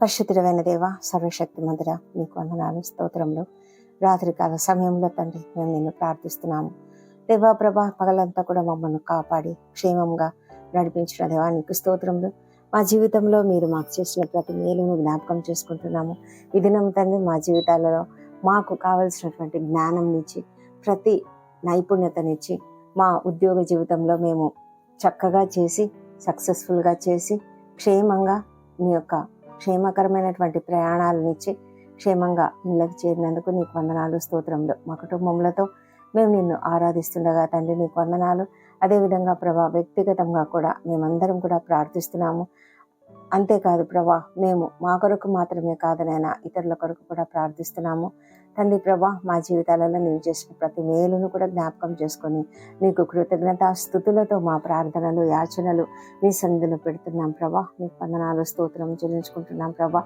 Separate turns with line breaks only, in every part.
పరిశుద్ధమైన దేవ సర్వశక్తి మందిర మీకు వందనాలు స్తోత్రములు. రాత్రికాల సమయంలో తండ్రి మేము నిన్ను ప్రార్థిస్తున్నాము. దేవా ప్రభా పగలంతా కూడా మమ్మల్ని కాపాడి క్షేమంగా నడిపించిన దేవా నీకు స్తోత్రములు. మా జీవితంలో మీరు మాకు చేసిన ప్రతి మేలును జ్ఞాపకం చేసుకుంటున్నాము. ఈ దినం తండ్రి మా జీవితాలలో మాకు కావలసినటువంటి నుంచి ప్రతి నైపుణ్యతనిచ్చి మా ఉద్యోగ జీవితంలో మేము చక్కగా చేసి సక్సెస్ఫుల్గా చేసి క్షేమంగా మీ యొక్క క్షేమకరమైనటువంటి ప్రయాణాలనిచ్చి క్షేమంగా ఇళ్ళకి చేరినందుకు నీకు వందనాలు స్తోత్రములు. మా కుటుంబములతో మేము నిన్ను ఆరాధిస్తుండగా తండ్రి నీకు వందనాలు. అదేవిధంగా ప్రభా వ్యక్తిగతంగా కూడా మేమందరం కూడా ప్రార్థిస్తున్నాము. అంతేకాదు ప్రభా మేము మా కొరకు మాత్రమే కాదనైనా ఇతరుల కొరకు కూడా ప్రార్థిస్తున్నాము. తండ్రి ప్రభా మా జీవితాలలో నీవు చేసిన ప్రతి మేలును కూడా జ్ఞాపకం చేసుకొని నీకు కృతజ్ఞత స్థుతులతో మా ప్రార్థనలు యాచనలు మీ సన్నిధిలో పెడుతున్నాం ప్రభా. నీకు వందనాలు స్తోత్రం చెల్లించుకుంటున్నాం ప్రభా.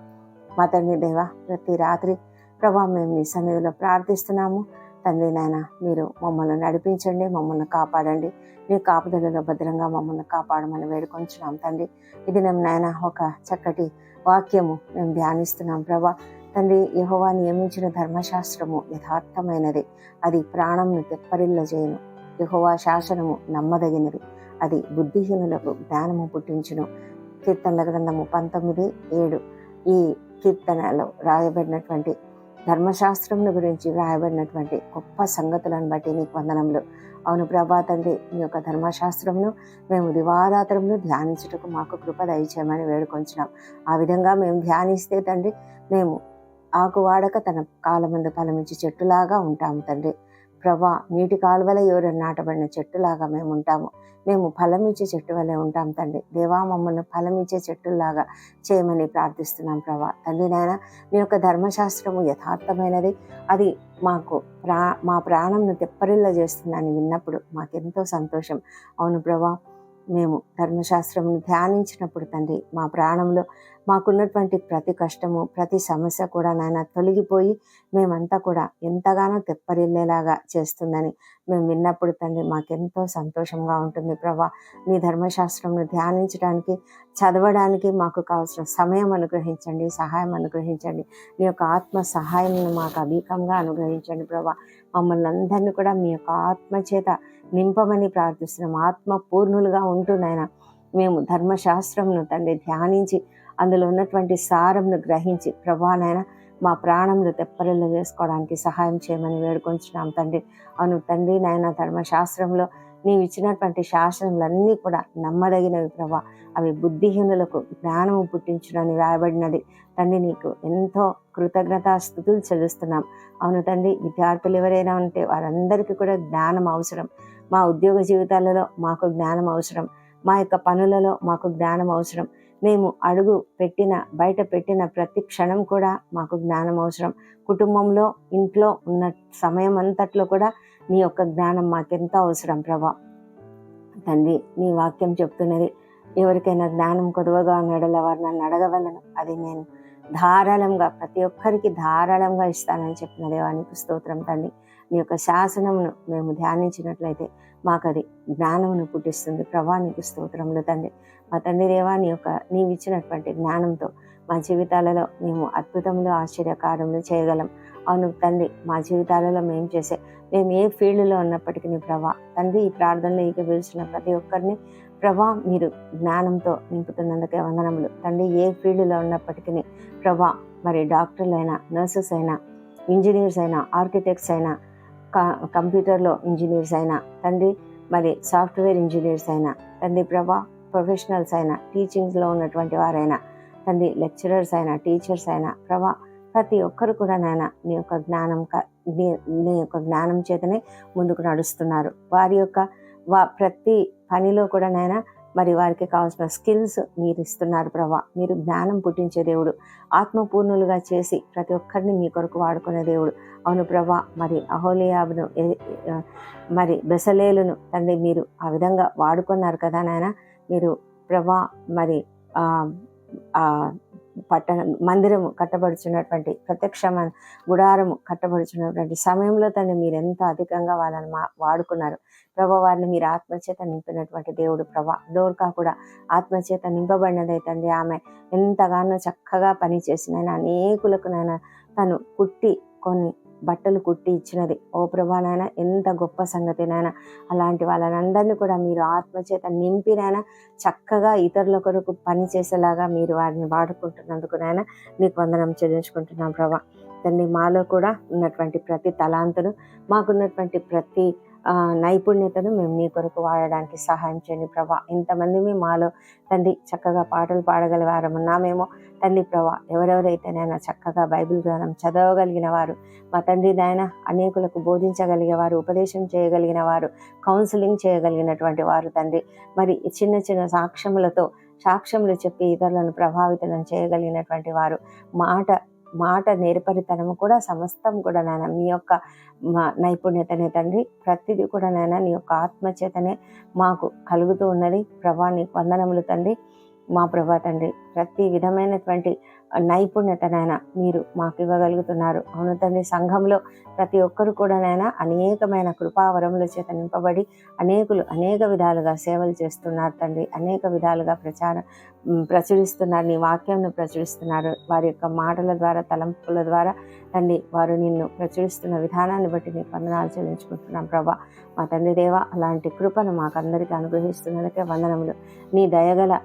మా తండ్రి దేవ ప్రతి రాత్రి ప్రభా మేము నీ సన్నిధిలో ప్రార్థిస్తున్నాము. తండ్రి నాయన మీరు మమ్మల్ని నడిపించండి మమ్మల్ని కాపాడండి. మీ కాపుదలలో భద్రంగా మమ్మల్ని కాపాడమని వేడుకొంచున్నాం తండ్రి. ఇది మేము నాయన ఒక చక్కటి వాక్యము మేము ధ్యానిస్తున్నాం. ప్రభా తండ్రి యహోవా నియమించిన ధర్మశాస్త్రము యథార్థమైనది. అది ప్రాణంను తెప్పరిల్ల చేయను యహోవా శాసనము నమ్మదగినది. అది బుద్ధిహీనులకు జ్ఞానము పుట్టించును. కీర్తనల గ్రంథము పంతొమ్మిది ఏడు. ఈ కీర్తనలో రాయబడినటువంటి ధర్మశాస్త్రంను గురించి వ్రాయబడినటువంటి గొప్ప సంగతులను బట్టి నీకు వందనములు. అవును ప్రభా తండ్రి మీ యొక్క ధర్మశాస్త్రమును మేము దివారాత్రమును ధ్యానించుటకు మాకు కృప దయచేయమని వేడుకొంచున్నాం. ఆ విధంగా మేము ధ్యానిస్తే తండ్రి మేము ఆకు వాడక తన కాలమందు ఫలమించి చెట్టులాగా ఉంటాము తండ్రి. ప్రభా నీటి కాలువల ఎవరు నాటబడిన చెట్టులాగా మేము ఉంటాము. మేము ఫలమిచ్చే చెట్టు వలె ఉంటాం తండ్రి. దేవా మమ్మల్ని ఫలమిచ్చే చెట్టులాగా చేయమని ప్రార్థిస్తున్నాం ప్రభా. తండ్రి నాయన నీ యొక్క ధర్మశాస్త్రము యథార్థమైనది. అది మాకు ప్రా మా ప్రాణంను తెప్పరిల్ల చేస్తుందని విన్నప్పుడు మాకెంతో సంతోషం. అవును ప్రభా మేము ధర్మశాస్త్రమును ధ్యానించినప్పుడు తండ్రి మా ప్రాణంలో మాకున్నటువంటి ప్రతి కష్టము ప్రతి సమస్య కూడా నాయన తొలగిపోయి మేమంతా కూడా ఎంతగానో తెప్పరిల్లేలాగా చేస్తుందని మేము విన్నప్పుడు తండ్రి మాకెంతో సంతోషంగా ఉంటుంది. ప్రభా మీ ధర్మశాస్త్రంను ధ్యానించడానికి చదవడానికి మాకు కావాల్సిన సమయం అనుగ్రహించండి సహాయం అనుగ్రహించండి. మీ యొక్క ఆత్మ సహాయం మాకు అధికంగా అనుగ్రహించండి. ప్రభా మమ్మల్ని అందరినీ కూడా మీ యొక్క ఆత్మ చేత నింపమని ప్రార్థిస్తున్నాం. ఆత్మ పూర్ణులుగా ఉంటున్నాయన మేము ధర్మశాస్త్రంను తండ్రి ధ్యానించి అందులో ఉన్నటువంటి సారంను గ్రహించి ప్రభానైనా మా ప్రాణంలో తెప్పరిల్లు చేసుకోవడానికి సహాయం చేయమని వేడుకొంచున్నాం తండ్రి. అవును తండ్రి నాయన ధర్మశాస్త్రంలో నీవు ఇచ్చినటువంటి శాసనములన్నీ కూడా నమ్మదగినవి ప్రభా. అవి బుద్ధిహీనులకు జ్ఞానము పుట్టించునని రాయబడినది తండ్రి నీకు ఎంతో కృతజ్ఞత స్థుతులు చెల్లిస్తున్నాం. అవును తండ్రి విద్యార్థులు ఎవరైనా ఉంటే వారందరికీ కూడా జ్ఞానం అవసరం. మా ఉద్యోగ జీవితాలలో మాకు జ్ఞానం అవసరం. మా యొక్క పనులలో మాకు జ్ఞానం అవసరం. మేము అడుగు పెట్టిన బయట పెట్టిన ప్రతి క్షణం కూడా మాకు జ్ఞానం అవసరం. కుటుంబంలో ఇంట్లో ఉన్న సమయం అంతట్లో కూడా నీ యొక్క జ్ఞానం మాకెంత అవసరం ప్రభా? తండ్రి నీ వాక్యం చెప్తున్నది ఎవరికైనా జ్ఞానం కొదవగా నడల వారు నన్ను అడగవలను. అది నేను ధారాళంగా ప్రతి ఒక్కరికి ధారాళంగా ఇస్తానని చెప్పిన దేవానికి స్తోత్రం తండ్రి. నీ యొక్క శాసనమును మేము ధ్యానించినట్లయితే మాకు అది జ్ఞానమును పుట్టిస్తుంది. ప్రభా నీకు స్తోత్రములు తండ్రి. మా తండ్రి దేవా నీ యొక్క నీవు ఇచ్చినటువంటి జ్ఞానంతో మా జీవితాలలో మేము అద్భుతములు ఆశ్చర్యకారములు చేయగలం. అవును తండ్రి మా జీవితాలలో మేము చేసే మేము ఏ ఫీల్డ్లో ఉన్నప్పటికీ ప్రభా తండ్రి ఈ ప్రార్థనలో ఇక పిలిచిన ప్రతి ఒక్కరిని ప్రభా మీరు జ్ఞానంతో నింపుతున్నందుకే వందనములు. తండ్రి ఏ ఫీల్డ్లో ఉన్నప్పటికీ ప్రభా మరి డాక్టర్లు అయినా నర్సెస్ అయినా ఇంజనీర్స్ అయినా ఆర్కిటెక్ట్స్ అయినా కంప్యూటర్లో ఇంజనీర్స్ అయినా తండ్రి మరి సాఫ్ట్వేర్ ఇంజనీర్స్ అయినా తండ్రి ప్రభా ప్రొఫెషనల్స్ అయినా టీచింగ్స్లో ఉన్నటువంటి వారైనా తండ్రి లెక్చరర్స్ అయినా టీచర్స్ అయినా ప్రభా ప్రతి ఒక్కరు కూడా నాయన నీ యొక్క జ్ఞానం నీ నీ యొక్క జ్ఞానం చేతనే ముందుకు నడుస్తున్నారు. వారి యొక్క వా ప్రతి పనిలో కూడా నాయన మరి వారికి కావాల్సిన స్కిల్స్ మీరు ఇస్తున్నారు ప్రభా. మీరు జ్ఞానం పుట్టించే దేవుడు. ఆత్మపూర్ణులుగా చేసి ప్రతి ఒక్కరిని మీ కొరకు వాడుకునే దేవుడు. అవును ప్రభా మరి అహోలియాబును మరి బెసలేలును తండ్రి మీరు ఆ విధంగా వాడుకున్నారు కదా నాయన. మీరు ప్రభా మరి పట్టణ మందిరము కట్టబడుచున్నటువంటి ప్రత్యక్ష గుడారము కట్టబడుచున్నటువంటి సమయంలో తండ్రి మీరు ఎంత అధికంగా వాళ్ళని మా వాడుకున్నారు. ప్రభా వారిని మీరు ఆత్మచేత నింపినటువంటి దేవుడు ప్రభా. డోర్కా కూడా ఆత్మచేత నింపబడినదే తండ్రి ఆమె ఎంతగానో చక్కగా పని చేసిన అనేకులకు నాయన తను కుట్టి కొన్ని బట్టలు కుట్టి ఇచ్చినది. ఓ ప్రభానైనా ఎంత గొప్ప సంగతి అలాంటి వాళ్ళనందరినీ కూడా మీరు ఆత్మచేత నింపినైనా చక్కగా ఇతరుల కొరకు పని చేసేలాగా మీరు వారిని వాడుకుంటున్నందుకు నాయన నీకు వందనం చెల్లించుకుంటున్నాం ప్రభా. తండ్రి మాలో కూడా ఉన్నటువంటి ప్రతి తలాంతును మాకున్నటువంటి ప్రతి నైపుణ్యతను మేము నీ కొరకు వాడడానికి సహాయం చేయండి ప్రభా. ఇంతమంది మీ మాలో తండ్రి చక్కగా పాటలు పాడగలిగారమున్నామేమో తండ్రి ప్రభా ఎవరెవరైతే నైనా చక్కగా బైబిల్ గ్రంథం చదవగలిగిన వారు మా తండ్రి నాయన అనేకులకు బోధించగలిగే వారు ఉపదేశం చేయగలిగిన వారు కౌన్సిలింగ్ చేయగలిగినటువంటి వారు తండ్రి. మరి చిన్న చిన్న సాక్ష్యములతో సాక్ష్యములు చెప్పి ఇతరులను ప్రభావితం చేయగలిగినటువంటి వారు మాట మాట నేర్పరితనము కూడా సమస్తం కూడా నాయన మీ యొక్క మా నైపుణ్యతనే తండ్రి. ప్రతిదీ కూడా నాయన నీ యొక్క ఆత్మచేతనే మాకు కలుగుతూ ఉన్నది. ప్రభా నీకు వందనములు తండ్రి. మా ప్రభా తండ్రి ప్రతి విధమైనటువంటి నైపుణ్యతనైనా మీరు మాకు ఇవ్వగలుగుతున్నారు. అవును తండ్రి సంఘంలో ప్రతి ఒక్కరు కూడా నాయన అనేకమైన కృపావరముల చేత నింపబడి అనేకులు అనేక విధాలుగా సేవలు చేస్తున్నారు తండ్రి. అనేక విధాలుగా ప్రచారం ప్రచురిస్తున్నారు. నీ వాక్యంను ప్రచురిస్తున్నారు. వారి యొక్క మాటల ద్వారా తలంపుల ద్వారా తండ్రి వారు నిన్ను ప్రచురిస్తున్న విధానాన్ని బట్టి నీ వందనాలు చెల్లించుకుంటున్నాం ప్రభా. మా తండ్రి దేవ అలాంటి కృపను మాకందరికీ అనుగ్రహిస్తున్నందుకే వందనములు. నీ దయగల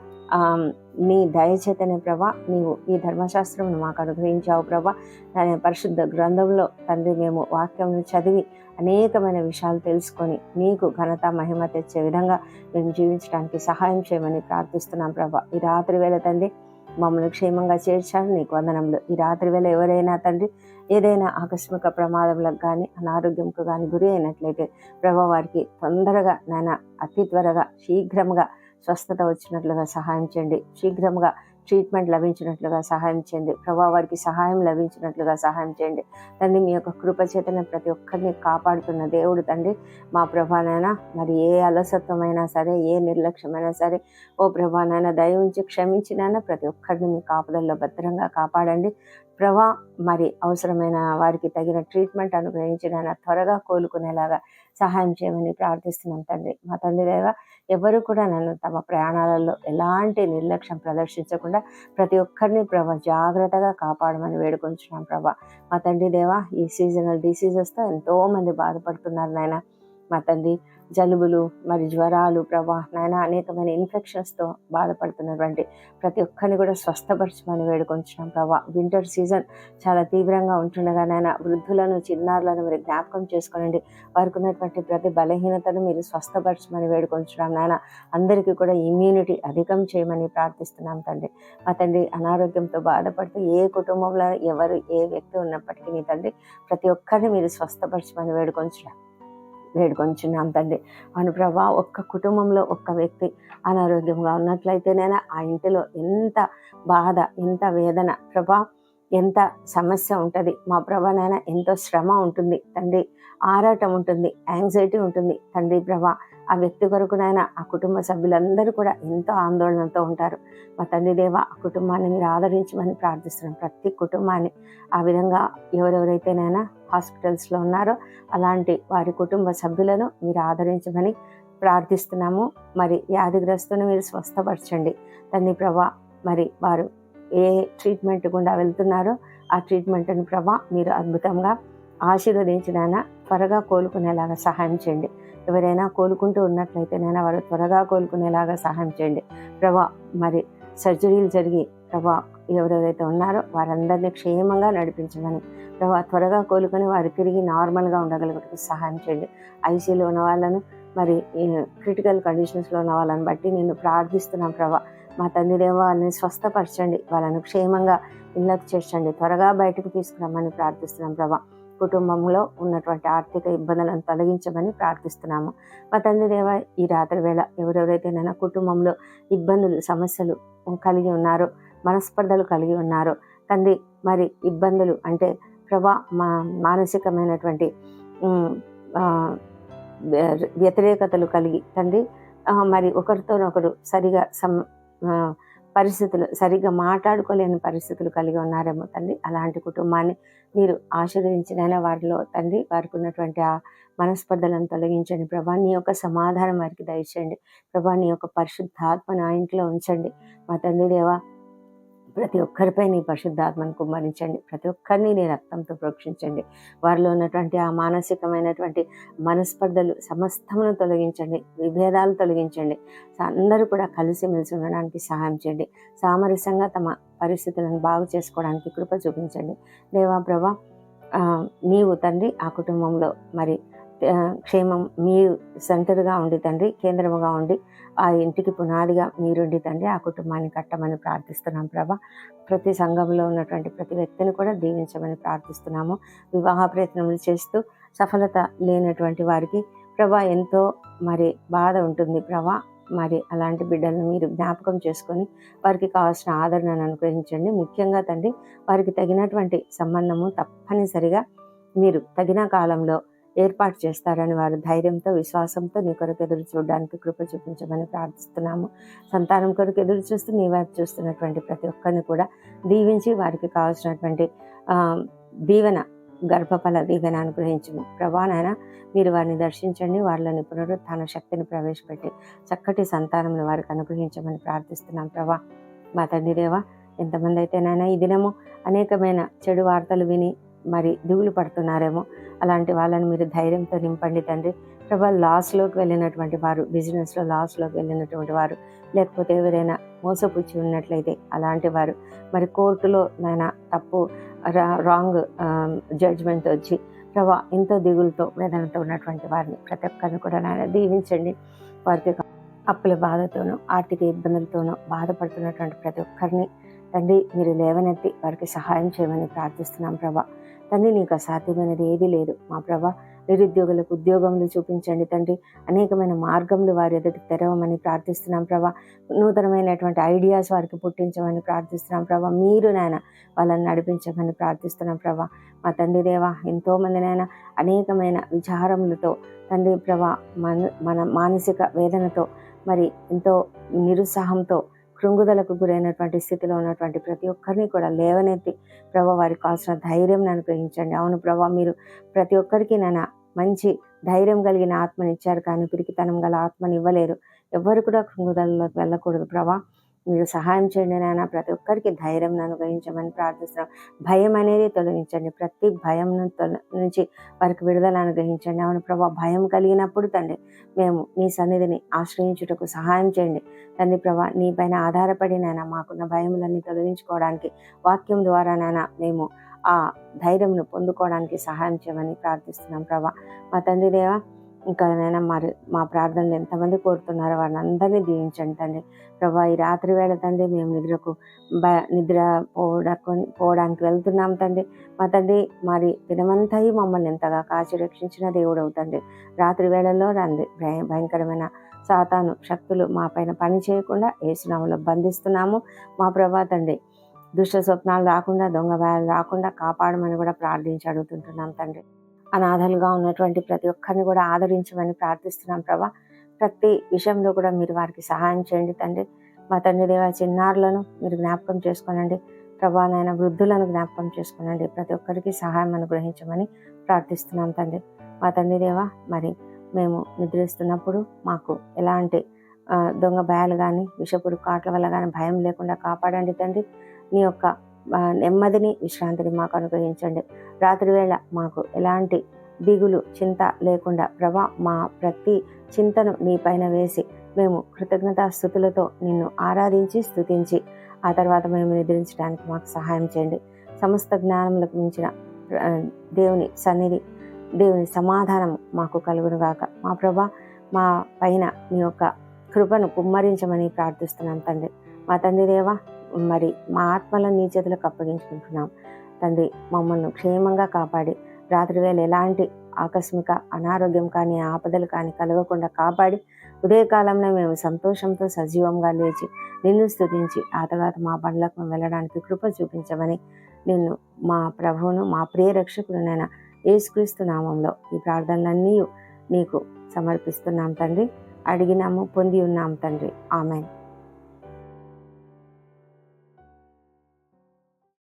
నీ దయచేతనే ప్రభా నీవు ఈ ధర్మశాస్త్రమును మాకు అనుగ్రహించావు ప్రభా. దాని పరిశుద్ధ గ్రంథంలో తండ్రి మేము వాక్యంను చదివి అనేకమైన విషయాలు తెలుసుకొని నీకు ఘనత మహిమ తెచ్చే విధంగా మేము జీవించడానికి సహాయం చేయమని ప్రార్థిస్తున్నాం ప్రభా. ఈ రాత్రి వేళ తండ్రి మమ్మల్ని క్షేమంగా చేర్చారు. నీకు వందనములు. ఈ రాత్రి వేళ ఎవరైనా తండ్రి ఏదైనా ఆకస్మిక ప్రమాదములకు కానీ అనారోగ్యంకు కానీ గురి అయినట్లయితే ప్రభా వారికి తొందరగా నాయన అతి త్వరగా శీఘ్రంగా స్వస్థత వచ్చినట్లుగా సహాయం చేయండి. శీఘ్రంగా ట్రీట్మెంట్ లభించినట్లుగా సహాయం చేయండి. ప్రభా వారికి సహాయం లభించినట్లుగా సహాయం చేయండి. తండ్రి మీ యొక్క కృపచేతన ప్రతి ఒక్కరిని కాపాడుతున్న దేవుడు తండ్రి మా ప్రభానైనా మరి ఏ అలసత్వమైనా సరే ఏ నిర్లక్ష్యమైనా సరే ఓ ప్రభానైనా దయ ఉంచి క్షమించినైనా ప్రతి ఒక్కరిని మీ కాపుదల్లో భద్రంగా కాపాడండి. ప్రభా మరి అవసరమైన వారికి తగిన ట్రీట్మెంట్ అనుగ్రహించిన త్వరగా కోలుకునేలాగా సహాయం చేయమని ప్రార్థిస్తున్నాం తండ్రి. మా తండ్రి దేవ ఎవరు కూడా నన్ను తమ ప్రయాణాలలో ఎలాంటి నిర్లక్ష్యం ప్రదర్శించకుండా ప్రతి ఒక్కరిని ప్రభ జాగ్రత్తగా కాపాడమని వేడుకొంచున్నాం ప్రభా. మా తండ్రి దేవ ఈ సీజనల్ డిసీజెస్తో ఎంతోమంది బాధపడుతున్నారు నాయన. మా తండ్రి జలుబులు మరి జ్వరాలు ప్రభా నాయన అనేకమైన ఇన్ఫెక్షన్స్తో బాధపడుతున్నటువంటి ప్రతి ఒక్కరిని కూడా స్వస్థపరచమని వేడుకొంచున్నాం ప్రభా. వింటర్ సీజన్ చాలా తీవ్రంగా ఉంటుండగా నాయన వృద్ధులను చిన్నారులను మీరు జ్ఞాపకం చేసుకోనండి. వారికి ఉన్నటువంటి ప్రతి బలహీనతను మీరు స్వస్థపరచమని వేడుకొంచున్నాం నాయన. అందరికీ కూడా ఇమ్యూనిటీ అధికం చేయమని ప్రార్థిస్తున్నాం తండ్రి. మా తండ్రి అనారోగ్యంతో బాధపడుతూ ఏ కుటుంబంలో ఎవరు ఏ వ్యక్తి ఉన్నప్పటికీ మీ తండ్రి ప్రతి ఒక్కరిని మీరు స్వస్థపరచమని వేడుకొంచున్నాం. వేడుకొంచున్నాం తండ్రి. అవును ప్రభా ఒక్క కుటుంబంలో ఒక్క వ్యక్తి అనారోగ్యంగా ఉన్నట్లయితేనైనా ఆ ఇంటిలో ఎంత బాధ ఎంత వేదన ప్రభా ఎంత సమస్య ఉంటుంది మా ప్రభానైనా ఎంతో శ్రమ ఉంటుంది తండ్రి. ఆరాటం ఉంటుంది యాంగ్జైటీ ఉంటుంది తండ్రి ప్రభా. ఆ వ్యక్తి కొరకునైనా ఆ కుటుంబ సభ్యులందరూ కూడా ఎంతో ఆందోళనతో ఉంటారు. మా తండ్రి దేవ ఆ కుటుంబాన్ని మీరు ఆదరించమని ప్రార్థిస్తున్నాం. ప్రతి కుటుంబాన్ని ఆ విధంగా ఎవరెవరైతేనైనా హాస్పిటల్స్లో ఉన్నారో అలాంటి వారి కుటుంబ సభ్యులను మీరు ఆదరించమని ప్రార్థిస్తున్నాము. మరి వ్యాధిగ్రస్తుని మీరు స్వస్థపరచండి. తండ్రి ప్రభా మరి వారు ఏ ట్రీట్మెంట్ గుండా వెళ్తున్నారో ఆ ట్రీట్మెంట్ని ప్రభా మీరు అద్భుతంగా ఆశీర్వదించినైనా త్వరగా కోలుకునేలాగా సహాయం చేయండి. ఎవరైనా కోలుకుంటూ ఉన్నట్లయితేనైనా వారు త్వరగా కోలుకునేలాగా సహాయం చేయండి. ప్రభా మరి సర్జరీలు జరిగి ప్రభా ఎవరెవరైతే ఉన్నారో వారందరినీ క్షేమంగా నడిపించమని ప్రభా త్వరగా కోలుకొని వారు తిరిగి నార్మల్గా ఉండగలిగే సహాయం చేయండి. ఐసీలో ఉన్న వాళ్ళను మరి క్రిటికల్ కండిషన్స్లో ఉన్న వాళ్ళని బట్టి నేను ప్రార్థిస్తున్నాను ప్రభా. మా తండ్రి వాళ్ళని స్వస్థపరచండి వాళ్ళను క్షేమంగా ఇళ్ళకు చేర్చండి త్వరగా బయటకు తీసుకురమ్మని ప్రార్థిస్తున్నాం ప్రభా. కుటుంబంలో ఉన్నటువంటి ఆర్థిక ఇబ్బందులను తొలగించమని ప్రార్థిస్తున్నాము. మా తండ్రి దేవ ఈ రాత్రి వేళ ఎవరెవరైతే నైనా కుటుంబంలో ఇబ్బందులు సమస్యలు కలిగి ఉన్నారో మనస్పర్ధలు కలిగి ఉన్నారో తండ్రి మరి ఇబ్బందులు అంటే ప్రభా మా మానసికమైనటువంటి వ్యతిరేకతలు కలిగి తండ్రి మరి ఒకరితోనొకరు సరిగా సం పరిస్థితులు సరిగ్గా మాట్లాడుకోలేని పరిస్థితులు కలిగి ఉన్నారేమో తండ్రి అలాంటి కుటుంబాన్ని మీరు ఆశీర్వదించిన వారిలో తండ్రి వారికి ఉన్నటువంటి ఆ మనస్పర్ధలను తొలగించండి. ప్రభా నీ యొక్క సమాధానం వారికి దయచేయండి. ప్రభా నీ యొక్క పరిశుద్ధాత్మ నా ఇంట్లో ఉంచండి. మా తండ్రి దేవా ప్రతి ఒక్కరిపై నీ పరిశుద్ధాత్మను కుమ్మరించండి. ప్రతి ఒక్కరిని నీ రక్తంతో ప్రోక్షించండి. వారిలో ఉన్నటువంటి ఆ మానసికమైనటువంటి మనస్పర్ధలు సమస్తమును తొలగించండి. విభేదాలు తొలగించండి. అందరూ కూడా కలిసిమెలిసి ఉండడానికి సహాయం చేయండి. సామరస్యంగా తమ పరిస్థితులను బాగు చేసుకోవడానికి కృప చూపించండి. దేవా ప్రభా నీవు తండ్రి ఆ కుటుంబంలో మరి క్షేమం మీ సెంటర్గా ఉండి తండ్రి కేంద్రముగా ఉండి ఆ ఇంటికి పునాదిగా మీరుండి తండ్రి ఆ కుటుంబాన్ని కట్టమని ప్రార్థిస్తున్నాం ప్రభా. ప్రతి సంఘంలో ఉన్నటువంటి ప్రతి వ్యక్తిని కూడా దీవించమని ప్రార్థిస్తున్నాము. వివాహ ప్రయత్నములు చేస్తూ సఫలత లేనటువంటి వారికి ప్రభా ఎంతో మరి బాధ ఉంటుంది ప్రభా. మరి అలాంటి బిడ్డలను మీరు జ్ఞాపకం చేసుకొని వారికి కావాల్సిన ఆదరణను అనుగ్రహించండి. ముఖ్యంగా తండ్రి వారికి తగినటువంటి సంబంధము తప్పనిసరిగా మీరు తగిన కాలంలో ఏర్పాటు చేస్తారని వారు ధైర్యంతో విశ్వాసంతో నీ కొరకు ఎదురు చూడడానికి కృప చూపించమని ప్రార్థిస్తున్నాము. సంతానం కొరకు ఎదురు చూస్తూ నీ వైపు చూస్తున్నటువంటి ప్రతి ఒక్కరిని కూడా దీవించి వారికి కావాల్సినటువంటి దీవెన గర్భఫల దీవెన అనుగ్రహించము. ప్రభానైనా మీరు వారిని దర్శించండి వారిలోని పునరుత్థాన శక్తిని ప్రవేశపెట్టి చక్కటి సంతానం వారికి అనుగ్రహించమని ప్రార్థిస్తున్నాం ప్రభా. మా తండ్రి దేవా ఎంతమంది అయితేనైనా ఈ దినము అనేకమైన చెడు వార్తలు విని మరి దిగులు పడుతున్నారేమో అలాంటి వాళ్ళని మీరు ధైర్యంతో నింపండి తండ్రి. ప్రభా లాస్లోకి వెళ్ళినటువంటి వారు బిజినెస్లో లాస్లోకి వెళ్ళినటువంటి వారు లేకపోతే ఎవరైనా మోసపుచ్చి ఉన్నట్లయితే అలాంటి వారు మరి కోర్టులో నాయన తప్పు రాంగ్ జడ్జ్మెంట్ um, వచ్చి ప్రభా ఎంతో దిగులతో వేదనతో ఉన్నటువంటి వారిని ప్రతి ఒక్కరిని కూడా నాయన దీవించండి. వారికి అప్పుల బాధతోనూ ఆర్థిక ఇబ్బందులతోనూ బాధపడుతున్నటువంటి ప్రతి ఒక్కరిని తండ్రి మీరు లేవనెత్తి వారికి సహాయం చేయమని ప్రార్థిస్తున్నాం ప్రభా. తండ్రి నీకు అసాధ్యమైనది ఏది లేదు. మా ప్రభా నిరుద్యోగులకు ఉద్యోగములు చూపించండి తండ్రి. అనేకమైన మార్గములు వారి ఎదుటి తెరవమని ప్రార్థిస్తున్నాం ప్రభా. నూతనమైనటువంటి ఐడియాస్ వారికి పుట్టించమని ప్రార్థిస్తున్నాం ప్రభా. మీరు నాయన వాళ్ళని నడిపించమని ప్రార్థిస్తున్నాం ప్రభా. మా తండ్రి దేవా ఎంతోమంది నాయన అనేకమైన విచారములతో తండ్రి ప్రభా మన మన మానసిక వేదనతో మరి ఎంతో నిరుత్సాహంతో కృంగుదలకు గురైనటువంటి స్థితిలో ఉన్నటువంటి ప్రతి ఒక్కరిని కూడా లేవనెత్తి ప్రభా వారికి కావాల్సిన ధైర్యం అనుగ్రహించండి అవును ప్రభా మీరు ప్రతి ఒక్కరికి నన్ను మంచి ధైర్యం కలిగిన ఆత్మనిచ్చారు కానీ పిరికితనం గల ఆత్మని ఇవ్వలేరు. ఎవరు కూడా కృంగుదలలోకి వెళ్ళకూడదు ప్రభా. మీరు సహాయం చేయండి నాయన. ప్రతి ఒక్కరికి ధైర్యం అనుగ్రహించమని ప్రార్థిస్తున్నాం. భయం అనేది తొలగించండి. ప్రతి భయం నుంచి వారికి విడుదల అనుగ్రహించండి. అవును ప్రభా భయం కలిగినప్పుడు తండ్రి మేము నీ సన్నిధిని ఆశ్రయించుటకు సహాయం చేయండి. తండ్రి ప్రభా నీ పైన ఆధారపడి నాయన మాకున్న భయములన్నీ తొలగించుకోవడానికి వాక్యం ద్వారా నాయన మేము ఆ ధైర్యంను పొందుకోవడానికి సహాయం చేయమని ప్రార్థిస్తున్నాం ప్రభా. మా తండ్రి దేవా ఇంకా నైనా మరి మా ప్రార్థనలు ఎంతమంది కోరుతున్నారో వారిని అందరినీ దీవించండి తండ్రి. ప్రభా ఈ రాత్రి వేళ తండ్రి మేము నిద్రకు బ నిద్ర పోవడానికి పోవడానికి వెళ్తున్నాం తండ్రి. మా తండ్రి మరి దినమంతా మమ్మల్ని ఎంతగా కాచి రక్షించిన దేవుడు అవుతండి రాత్రి వేళల్లో రండి. భయంకరమైన సాతాను శక్తులు మా పైన పని చేయకుండా ఏసునామలో బంధిస్తున్నాము. మా ప్రభా తండ్రి దుష్ట స్వప్నాలు రాకుండా దొంగ భయాలు రాకుండా కాపాడమని కూడా ప్రార్థించి అడుగుతుంటున్నాం తండ్రి. అనాథలుగా ఉన్నటువంటి ప్రతి ఒక్కరిని కూడా ఆదరించమని ప్రార్థిస్తున్నాం ప్రభా. ప్రతి విషయంలో కూడా మీరు వారికి సహాయం చేయండి తండ్రి. మా తండ్రి దేవ చిన్నారులను మీరు జ్ఞాపకం చేసుకోనండి. ప్రభా నాయన వృద్ధులను జ్ఞాపకం చేసుకోనండి. ప్రతి ఒక్కరికి సహాయం అనుగ్రహించమని ప్రార్థిస్తున్నాం తండ్రి. మా తండ్రి దేవ మరి మేము నిద్రిస్తున్నప్పుడు మాకు ఎలాంటి దొంగ భయాలు కానీ విషపుడు కాట్ల వల్ల కానీ భయం లేకుండా కాపాడండి తండ్రి. నీ యొక్క నెమ్మదిని విశ్రాంతిని మాకు అనుగ్రహించండి. రాత్రి వేళ మాకు ఎలాంటి దిగులు చింత లేకుండా ప్రభా మా ప్రతి చింతను నీ పైన వేసి మేము కృతజ్ఞతా స్థుతులతో నిన్ను ఆరాధించి స్థుతించి ఆ తర్వాత మేము నిద్రించడానికి మాకు సహాయం చేయండి. సమస్త జ్ఞానములకు మించిన దేవుని సన్నిధి దేవుని సమాధానం మాకు కలుగునుగాక మా ప్రభా మా పైన మీ యొక్క కృపను కుమ్మరించమని ప్రార్థిస్తున్నాం తండ్రి. మా తండ్రి దేవా మరి మా ఆత్మలను నీ చేతులకు అప్పగించుకుంటున్నాం. తండ్రి మమ్మల్ని క్షేమంగా కాపాడి రాత్రి వేళ ఎలాంటి ఆకస్మిక అనారోగ్యం కానీ ఆపదలు కానీ కలగకుండా కాపాడి ఉదయకాలంలో మేము సంతోషంతో సజీవంగా లేచి నిన్ను స్థుతించి ఆ తర్వాత మా పనులకు వెళ్ళడానికి కృప చూపించమని నిన్ను మా ప్రభువును మా ప్రియ రక్షకుడు ఏసుక్రీస్తు నామంలో ఈ ప్రార్థనలన్నీ నీకు సమర్పిస్తున్నాం తండ్రి. అడిగినాము పొంది ఉన్నాం తండ్రి. ఆమెన్.